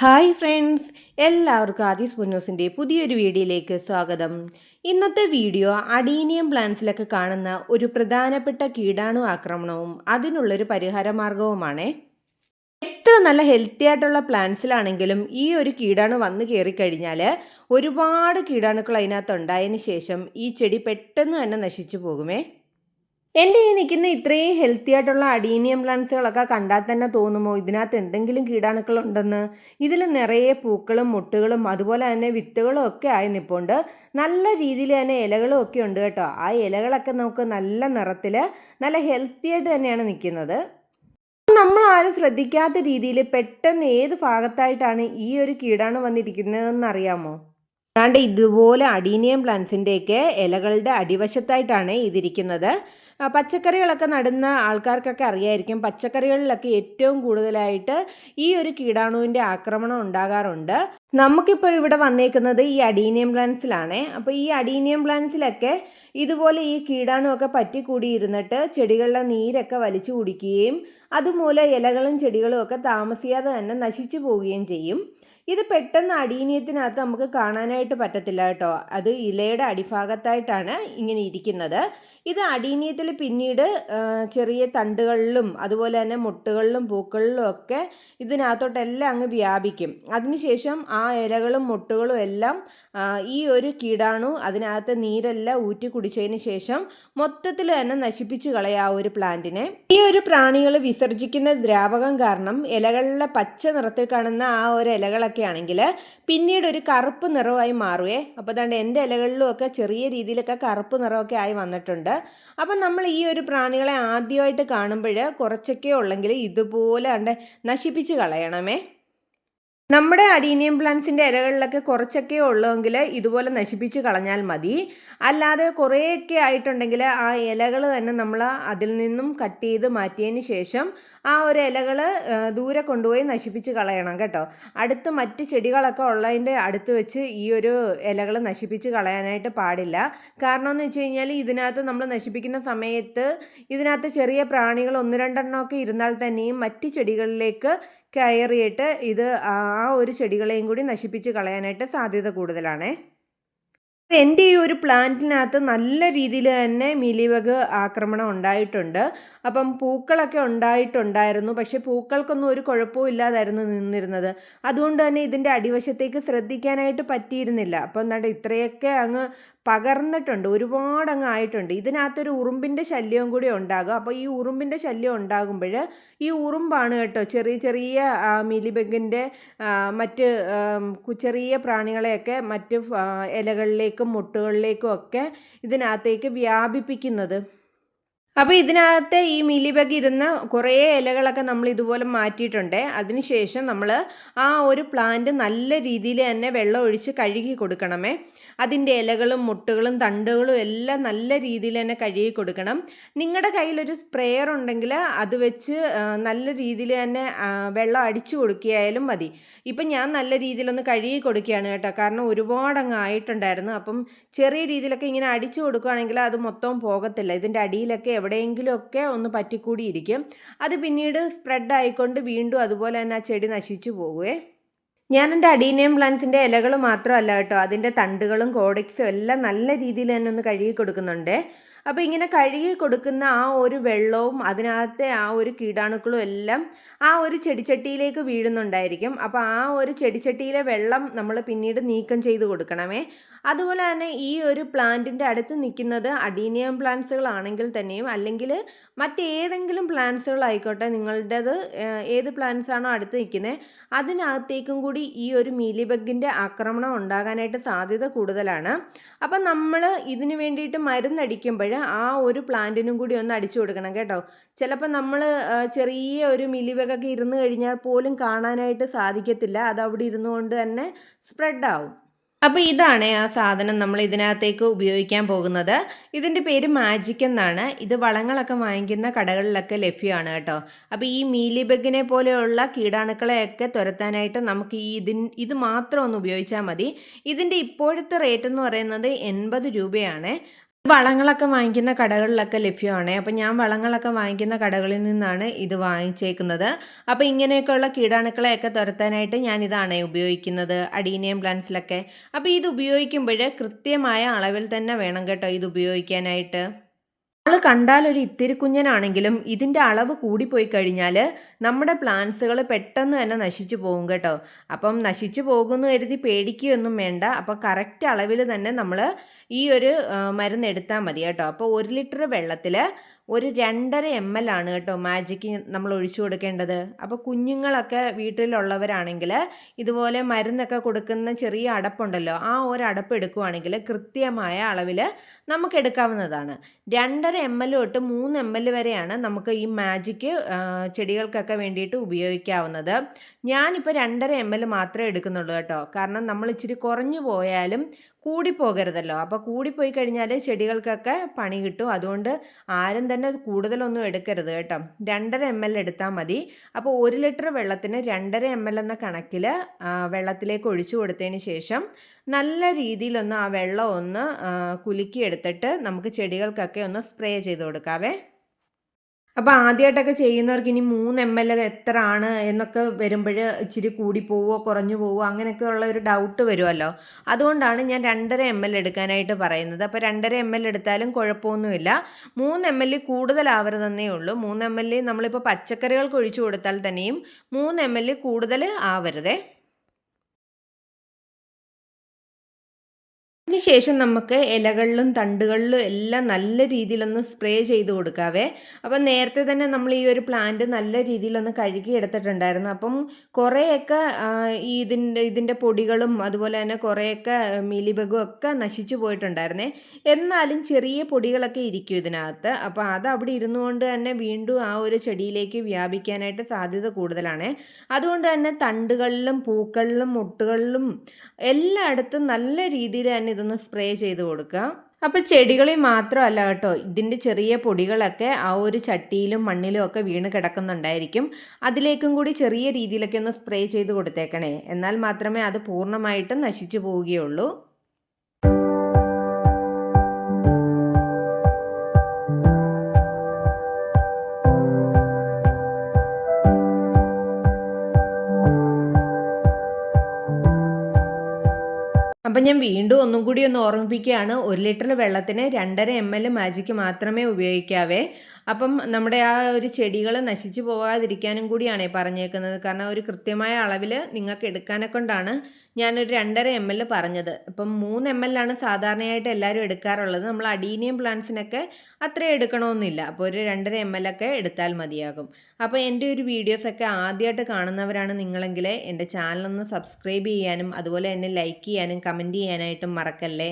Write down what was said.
Hi friends എല്ലാവർക്കും ആദീസ് പുന്നൂസിന്റെ പുതിയൊരു വീഡിയോയിലേക്ക് സ്വാഗതം. ഇന്നത്തെ വീഡിയോ അഡീനിയം പ്ലാന്റ്സിലൊക്കെ കാണുന്ന ഒരു പ്രധാനപ്പെട്ട കീടാണു ആക്രമണവും അതിനുള്ളൊരു പരിഹാര മാർഗവുമാണ് എത്ര നല്ല ഹെൽത്തി ആയിട്ടുള്ള പ്ലാന്റ്സിലാണെങ്കിലും ഈ ഒരു കീടാണു വന്നു കയറിക്കഴിഞ്ഞാൽ ഒരുപാട് കീടാണുക്കൾ അതിനകത്ത് ഉണ്ടായതിന് ശേഷം ഈ ചെടി പെട്ടെന്ന് തന്നെ നശിച്ചു പോകുമേ. എന്റെ ഈ നിൽക്കുന്ന ഇത്രയും ഹെൽത്തി ആയിട്ടുള്ള അഡീനിയം പ്ലാന്റ്സുകളൊക്കെ കണ്ടാൽ തന്നെ തോന്നുമോ? ഇതിനകത്ത് എന്തെങ്കിലും കീടാണുക്കളുണ്ടെന്ന് ഇതിൽ നിറയെ പൂക്കളും മുട്ടുകളും അതുപോലെ തന്നെ വിത്തുകളും ഒക്കെ ആയി നിൽപ്പുണ്ട് നല്ല രീതിയിൽ തന്നെ ഇലകളും ഒക്കെ ഉണ്ട് കേട്ടോ. ആ ഇലകളൊക്കെ നമുക്ക് നല്ല നിറത്തിൽ നല്ല ഹെൽത്തി ആയിട്ട് തന്നെയാണ് നിൽക്കുന്നത്. നമ്മൾ ആരും ശ്രദ്ധിക്കാത്ത രീതിയിൽ പെട്ടെന്ന് ഏത് ഭാഗത്തായിട്ടാണ് ഈ ഒരു കീടാണ് വന്നിരിക്കുന്നതെന്ന് അറിയാമോ? അതാണ്ട് ഇതുപോലെ അഡീനിയം പ്ലാന്റ്സിന്റെയൊക്കെ ഇലകളുടെ അടിവശത്തായിട്ടാണ് ഇതിരിക്കുന്നത്. പച്ചക്കറികളൊക്കെ നടുന്ന ആൾക്കാർക്കൊക്കെ അറിയായിരിക്കും. പച്ചക്കറികളിലൊക്കെ ഏറ്റവും കൂടുതലായിട്ട് ഈ ഒരു കീടാണുവിന്റെ ആക്രമണം ഉണ്ടാകാറുണ്ട്. നമുക്കിപ്പോൾ ഇവിടെ വന്നേക്കുന്നത് ഈ അഡീനിയം പ്ലാന്റ്സിലാണ്. അപ്പോൾ ഈ അഡീനിയം പ്ലാന്റ്സിലൊക്കെ ഇതുപോലെ ഈ കീടാണുമൊക്കെ പറ്റിക്കൂടിയിരുന്നിട്ട് ചെടികളുടെ നീരൊക്കെ വലിച്ചു കുടിക്കുകയും അതുമൂലം ഇലകളും ചെടികളും ഒക്കെ താമസിയാതെ തന്നെ നശിച്ചു പോവുകയും ചെയ്യും. ഇത് പെട്ടെന്ന് അടീനിയത്തിനകത്ത് നമുക്ക് കാണാനായിട്ട് പറ്റത്തില്ല കേട്ടോ. അത് ഇലയുടെ അടിഭാഗത്തായിട്ടാണ് ഇങ്ങനെ ഇരിക്കുന്നത്. ഇത് അടീനിയത്തിൽ പിന്നീട് ചെറിയ തണ്ടുകളിലും അതുപോലെ തന്നെ മുട്ടുകളിലും പൂക്കളിലും ഒക്കെ ഇതിനകത്തോട്ടെല്ലാം അങ്ങ് വ്യാപിക്കും. അതിനുശേഷം ആ ഇലകളും മുട്ടുകളും എല്ലാം ഈ ഒരു കീടാണു അതിനകത്ത് നീരെല്ലാം ഊറ്റി കുടിച്ചതിന് ശേഷം മൊത്തത്തിൽ തന്നെ നശിപ്പിച്ച് കളയാ ഒരു പ്ലാന്റിനെ. ഈ ഒരു പ്രാണികൾ വിസർജിക്കുന്ന ദ്രാവകം കാരണം ഇലകളിലെ പച്ച നിറത്തിൽ കാണുന്ന ആ ഒരു ഇലകളൊക്കെ ആണെങ്കിൽ പിന്നീട് ഒരു കറുപ്പ് നിറമായി മാറുവേ. അപ്പോൾ അതുകൊണ്ട് എന്റെ ഇലകളിലും ഒക്കെ ചെറിയ രീതിയിലൊക്കെ കറുപ്പ് നിറമൊക്കെ ആയി വന്നിട്ടുണ്ട്. അപ്പം നമ്മൾ ഈ ഒരു പ്രാണികളെ ആദ്യമായിട്ട് കാണുമ്പോൾ കുറച്ചൊക്കെ ഉള്ളെങ്കിൽ ഇതുപോലെ കണ്ട് നശിപ്പിച്ച് കളയണമേ. നമ്മുടെ അഡീനിയം പ്ലാന്റ്സിന്റെ ഇലകളിലൊക്കെ കുറച്ചൊക്കെ ഉള്ളതെങ്കിൽ ഇതുപോലെ നശിപ്പിച്ച് കളഞ്ഞാൽ മതി. അല്ലാതെ കുറേയൊക്കെ ആയിട്ടുണ്ടെങ്കിൽ ആ ഇലകൾ തന്നെ നമ്മൾ അതിൽ നിന്നും കട്ട് ചെയ്ത് മാറ്റിയതിന് ശേഷം ആ ഒരു ഇലകൾ ദൂരെ കൊണ്ടുപോയി നശിപ്പിച്ച് കളയണം കേട്ടോ. അടുത്ത് മറ്റ് ചെടികളൊക്കെ ഉള്ളതിന്റെ അടുത്ത് വെച്ച് ഈ ഒരു ഇലകൾ നശിപ്പിച്ച് കളയാനായിട്ട് പാടില്ല. കാരണം എന്ന് വെച്ച് കഴിഞ്ഞാൽ ഇതിനകത്ത് നമ്മൾ നശിപ്പിക്കുന്ന സമയത്ത് ഇതിനകത്ത് ചെറിയ പ്രാണികൾ ഒന്ന് രണ്ടെണ്ണമൊക്കെ ഇരുന്നാൽ തന്നെയും മറ്റ് ചെടികളിലേക്ക് കയറിയിട്ട് ഇത് ആ ഒരു ചെടികളെയും കൂടി നശിപ്പിച്ച് കളയാനായിട്ട് സാധ്യത കൂടുതലാണേ. എന്റെ ഈ ഒരു പ്ലാന്റിനകത്ത് നല്ല രീതിയിൽ തന്നെ മിലിവക് ആക്രമണം ഉണ്ടായിട്ടുണ്ട്. അപ്പം പൂക്കളൊക്കെ ഉണ്ടായിട്ടുണ്ടായിരുന്നു. പക്ഷേ പൂക്കൾക്കൊന്നും ഒരു കുഴപ്പവും ഇല്ലാതായിരുന്നു നിന്നിരുന്നത്. അതുകൊണ്ട് തന്നെ ഇതിന്റെ അടിവശത്തേക്ക് ശ്രദ്ധിക്കാനായിട്ട് പറ്റിയിരുന്നില്ല. അപ്പം എന്താ ഇത്രയൊക്കെ അങ്ങ് പകർന്നിട്ടുണ്ട് ഒരുപാട് അങ്ങ് ആയിട്ടുണ്ട് ഇതിനകത്തൊരു ഉറുമ്പിന്റെ ശല്യവും കൂടി ഉണ്ടാകും. അപ്പോൾ ഈ ഉറുമ്പിന്റെ ശല്യം ഉണ്ടാകുമ്പോൾ ഈ ഉറുമ്പാണ് കേട്ടോ ചെറിയ ചെറിയ മിലിബഗിന്റെ മറ്റ് ചെറിയ പ്രാണികളെയൊക്കെ മറ്റ് ഇലകളിലേക്കും മുട്ടുകളിലേക്കും ഒക്കെ ഇതിനകത്തേക്ക് വ്യാപിപ്പിക്കുന്നത്. അപ്പോൾ ഇതിനകത്ത് ഈ മിലിബഗ് ഇരുന്ന കുറേ ഇലകളൊക്കെ നമ്മൾ ഇതുപോലെ മാറ്റിയിട്ടുണ്ട്. അതിനുശേഷം നമ്മൾ ആ ഒരു പ്ലാന്റ് നല്ല രീതിയിൽ തന്നെ വെള്ളം ഒഴിച്ച് കഴുകി കൊടുക്കണമേ. അതിന്റെ ഇലകളും മുട്ടുകളും തണ്ടുകളും എല്ലാം നല്ല രീതിയിൽ തന്നെ കഴുകി കൊടുക്കണം. നിങ്ങളുടെ കയ്യിലൊരു സ്പ്രേയർ ഉണ്ടെങ്കിൽ അത് വെച്ച് നല്ല രീതിയിൽ തന്നെ വെള്ളം അടിച്ചു കൊടുക്കുകയായാലും മതി. ഇപ്പം ഞാൻ നല്ല രീതിയിലൊന്ന് കഴുകി കൊടുക്കുകയാണ് കേട്ടോ. കാരണം ഒരുപാട് അങ്ങ് ആയിട്ടുണ്ടായിരുന്നു. അപ്പം ചെറിയ രീതിയിലൊക്കെ ഇങ്ങനെ അടിച്ചു കൊടുക്കുകയാണെങ്കിൽ അത് മൊത്തം പോകത്തില്ല. ഇതിന്റെ അടിയിലൊക്കെ എവിടെയെങ്കിലുമൊക്കെ ഒന്ന് പറ്റിക്കൂടിയിരിക്കും. അത് പിന്നീട് സ്പ്രെഡ് ആയിക്കൊണ്ട് വീണ്ടും അതുപോലെ തന്നെ ആ ചെടി നശിച്ചു പോകുവേ. ഞാൻ എന്റെ അഡീനിയം പ്ലാന്റ്സിന്റെ ഇലകൾ മാത്രമല്ല കേട്ടോ അതിന്റെ തണ്ടുകളും കോഡിക്സും എല്ലാം നല്ല രീതിയിൽ തന്നെ ഒന്ന് കഴുകി കൊടുക്കുന്നുണ്ട്. അപ്പോൾ ഇങ്ങനെ കഴുകി കൊടുക്കുന്ന ആ ഒരു വെള്ളവും അതിനകത്തെ ആ ഒരു കീടാണുക്കളും എല്ലാം ആ ഒരു ചെടിച്ചട്ടിയിലേക്ക് വീഴുന്നുണ്ടായിരിക്കും. അപ്പോൾ ആ ഒരു ചെടിച്ചട്ടിയിലെ വെള്ളം നമ്മൾ പിന്നീട് നീക്കം ചെയ്ത് കൊടുക്കണമേ. അതുപോലെ തന്നെ ഈ ഒരു പ്ലാന്റിന്റെ അടുത്ത് നിൽക്കുന്നത് അഡീനിയം പ്ലാന്റ്സുകളാണെങ്കിൽ തന്നെയും അല്ലെങ്കിൽ മറ്റേതെങ്കിലും പ്ലാന്റ്സുകളായിക്കോട്ടെ നിങ്ങളുടേത് ഏത് പ്ലാന്റ്സ് ആണോ അടുത്ത് നിൽക്കുന്നത് അതിനകത്തേക്കും കൂടി ഈ ഒരു മീലിബഗിന്റെ ആക്രമണം ഉണ്ടാകാനായിട്ട് സാധ്യത കൂടുതലാണ്. അപ്പം നമ്മൾ ഇതിനു വേണ്ടിയിട്ട് മരുന്നടിക്കുമ്പോൾ ആ ഒരു പ്ലാന്റിനും കൂടി ഒന്ന് അടിച്ചു കൊടുക്കണം കേട്ടോ. ചിലപ്പോൾ നമ്മൾ ചെറിയ ഒരു മിലിവകൊക്കെ ഇരുന്ന് കഴിഞ്ഞാൽ പോലും കാണാനായിട്ട് സാധിക്കത്തില്ല. അത് അവിടെ ഇരുന്നു കൊണ്ട് തന്നെ സ്പ്രെഡാവും അപ്പോൾ ഇതാണ് ആ സാധനം നമ്മൾ ഇതിനകത്തേക്ക് ഉപയോഗിക്കാൻ പോകുന്നത്. ഇതിന്റെ പേര് മാജിക് എന്നാണ്. ഇത് വളങ്ങളൊക്കെ വാങ്ങിക്കുന്ന കടകളിലൊക്കെ ലഭ്യമാണ് കേട്ടോ. അപ്പോൾ ഈ മീലിബഗിനെ പോലെയുള്ള കീടാണുക്കളെയൊക്കെ തുരത്താനായിട്ട് നമുക്ക് ഈ ഇതിൻ ഇത് മാത്രം ഒന്ന് ഉപയോഗിച്ചാൽ മതി. ഇതിന്റെ ഇപ്പോഴത്തെ റേറ്റ് എന്ന് പറയുന്നത് എൺപത് രൂപയാണ്. വളങ്ങളൊക്കെ വാങ്ങിക്കുന്ന കടകളിലൊക്കെ ലഭ്യമാണ്. അപ്പോൾ ഞാൻ വളങ്ങളൊക്കെ വാങ്ങിക്കുന്ന കടകളിൽ നിന്നാണ് ഇത് വാങ്ങിച്ചേക്കുന്നത്. അപ്പോൾ ഇങ്ങനെയൊക്കെയുള്ള കീടാണുക്കളെയൊക്കെ തുരത്താനായിട്ട് ഞാൻ ഇതാണ് ഉപയോഗിക്കുന്നത് അഡീനിയം പ്ലാന്റ്സിലൊക്കെ. അപ്പോൾ ഇത് ഉപയോഗിക്കുമ്പോൾ കൃത്യമായ അളവിൽ തന്നെ വേണം കേട്ടോ ഇത് ഉപയോഗിക്കാനായിട്ട്. നമ്മൾ കണ്ടാൽ ഒരു ഇത്തിരി കുഞ്ഞനാണെങ്കിലും ഇതിന്റെ അളവ് കൂടിപ്പോയി കഴിഞ്ഞാൽ നമ്മുടെ പ്ലാന്റ്സുകൾ പെട്ടെന്ന് തന്നെ നശിച്ചു പോകും കേട്ടോ. അപ്പം നശിച്ചു പോകുമെന്ന് കരുതി പേടിക്കുകയൊന്നും വേണ്ട. അപ്പം കറക്റ്റ് അളവിൽ തന്നെ നമ്മൾ ഈ ഒരു മരുന്ന് എടുത്താൽ മതി കേട്ടോ. അപ്പോൾ ഒരു ലിറ്റർ വെള്ളത്തിൽ ഒരു രണ്ടര എം എൽ ആണ് കേട്ടോ മാജിക്ക് നമ്മൾ ഒഴിച്ചു കൊടുക്കേണ്ടത്. അപ്പോൾ കുഞ്ഞുങ്ങളൊക്കെ വീട്ടിലുള്ളവരാണെങ്കിൽ ഇതുപോലെ മരുന്നൊക്കെ കൊടുക്കുന്ന ചെറിയ അടപ്പുണ്ടല്ലോ ആ ഒരു അടപ്പ് എടുക്കുവാണെങ്കിൽ കൃത്യമായ അളവിൽ നമുക്ക് എടുക്കാവുന്നതാണ്. രണ്ടര എം എൽ തൊട്ട് മൂന്ന് എം എൽ വരെയാണ് നമുക്ക് ഈ മാജിക്ക് ചെടികൾക്കൊക്കെ വേണ്ടിയിട്ട് ഉപയോഗിക്കാവുന്നത്. ഞാനിപ്പോൾ രണ്ടര എം എൽ മാത്രമേ എടുക്കുന്നുള്ളൂ കേട്ടോ. കാരണം നമ്മൾ ഇച്ചിരി കുറഞ്ഞു പോയാലും കൂടിപ്പോകരുതല്ലോ അപ്പോൾ കൂടിപ്പോയി കഴിഞ്ഞാൽ ചെടികൾക്കൊക്കെ പണി കിട്ടും. അതുകൊണ്ട് ആരും തന്നെ കൂടുതലൊന്നും എടുക്കരുത് കേട്ടോ. രണ്ടര എം എൽ എടുത്താൽ മതി. അപ്പോൾ ഒരു ലിറ്റർ വെള്ളത്തിന് രണ്ടര എം എൽ എന്ന കണക്കിൽ വെള്ളത്തിലേക്ക് ഒഴിച്ചു കൊടുത്തതിന് ശേഷം നല്ല രീതിയിലൊന്ന് ആ വെള്ളം ഒന്ന് കുലുക്കി എടുത്തിട്ട് നമുക്ക് ചെടികൾക്കൊക്കെ ഒന്ന് സ്പ്രേ ചെയ്ത് കൊടുക്കാവേ. അപ്പോൾ ആദ്യമായിട്ടൊക്കെ ചെയ്യുന്നവർക്ക് ഇനി മൂന്ന് എം എൽ എത്ര ആണ് എന്നൊക്കെ വരുമ്പോൾ ഇച്ചിരി കൂടി പോവോ കുറഞ്ഞു പോവോ അങ്ങനെയൊക്കെ ഉള്ള ഒരു ഡൗട്ട് വരുമല്ലോ അതുകൊണ്ടാണ് ഞാൻ രണ്ടര എം എൽ എടുക്കാനായിട്ട് പറയുന്നത്. അപ്പോൾ രണ്ടര എം എൽ എടുത്താലും കുഴപ്പമൊന്നുമില്ല. മൂന്ന് എം എൽ കൂടുതലാവരുതെന്നേ ഉള്ളൂ. മൂന്ന് എം എൽ നമ്മളിപ്പോൾ പച്ചക്കറികൾക്ക് ഒഴിച്ചു കൊടുത്താൽ തന്നെയും മൂന്ന് എം എൽ കൂടുതൽ ആവരുതേ. അതിനുശേഷം നമുക്ക് ഇലകളിലും തണ്ടുകളിലും എല്ലാം നല്ല രീതിയിലൊന്ന് സ്പ്രേ ചെയ്ത് കൊടുക്കാവേ. അപ്പം നേരത്തെ തന്നെ നമ്മൾ ഈ ഒരു പ്ലാന്റ് നല്ല രീതിയിലൊന്ന് കഴുകി എടുത്തിട്ടുണ്ടായിരുന്നു. അപ്പം കുറേയൊക്കെ ഇതിന്റെ ഇതിന്റെ പൊടികളും അതുപോലെ തന്നെ കുറേയൊക്കെ മിലിബഗും ഒക്കെ നശിച്ചു പോയിട്ടുണ്ടായിരുന്നേ. എന്നാലും ചെറിയ പൊടികളൊക്കെ ഇരിക്കും ഇതിനകത്ത്. അപ്പോൾ അത് അവിടെ ഇരുന്നു കൊണ്ട് തന്നെ വീണ്ടും ആ ഒരു ചെടിയിലേക്ക് വ്യാപിക്കാനായിട്ട് സാധ്യത കൂടുതലാണ്. അതുകൊണ്ട് തന്നെ തണ്ടുകളിലും പൂക്കളിലും മുട്ടുകളിലും എല്ലായിടത്തും നല്ല രീതിയിൽ തന്നെ ഇതൊന്ന് സ്പ്രേ ചെയ്ത് കൊടുക്കുക. അപ്പോൾ ചെടികളിൽ മാത്രമല്ല കേട്ടോ ഇതിന്റെ ചെറിയ പൊടികളൊക്കെ ആ ഒരു ചട്ടിയിലും മണ്ണിലും ഒക്കെ വീണ് കിടക്കുന്നുണ്ടായിരിക്കും. അതിലേക്കും കൂടി ചെറിയ രീതിയിലൊക്കെ ഒന്ന് സ്പ്രേ ചെയ്ത് കൊടുത്തേക്കണേ. എന്നാൽ മാത്രമേ അത് പൂർണമായിട്ടും നശിച്ചു പോവുകയുള്ളൂ. അപ്പം ഞാൻ വീണ്ടും ഒന്നും കൂടി ഒന്ന് ഓർമ്മിപ്പിക്കുകയാണ്. ഒരു ലിറ്റർ വെള്ളത്തിന് രണ്ടര എം എൽ മാജിക്ക് മാത്രമേ ഉപയോഗിക്കാവേ. അപ്പം നമ്മുടെ ആ ഒരു ചെടികൾ നശിച്ചു പോകാതിരിക്കാനും കൂടിയാണ് പറഞ്ഞേക്കുന്നത്. കാരണം ഒരു കൃത്യമായ അളവിൽ നിങ്ങൾക്ക് എടുക്കാനെ കൊണ്ടാണ് ഞാനൊരു രണ്ടര എം എൽ പറഞ്ഞത്. അപ്പം മൂന്ന് എം എൽ ആണ് സാധാരണയായിട്ട് എല്ലാവരും എടുക്കാറുള്ളത്. നമ്മൾ അഡീനിയം പ്ലാന്റ്സിനൊക്കെ അത്ര എടുക്കണമെന്നില്ല അപ്പോൾ ഒരു രണ്ടര എം എൽ ഒക്കെ എടുത്താൽ മതിയാകും. അപ്പോൾ എന്റെ ഒരു വീഡിയോസൊക്കെ ആദ്യമായിട്ട് കാണുന്നവരാണ് നിങ്ങളെങ്കിൽ എന്റെ ചാനലൊന്ന് സബ്സ്ക്രൈബ് ചെയ്യാനും അതുപോലെ തന്നെ ലൈക്ക് ചെയ്യാനും കമന്റ് ചെയ്യാനായിട്ടും മറക്കല്ലേ.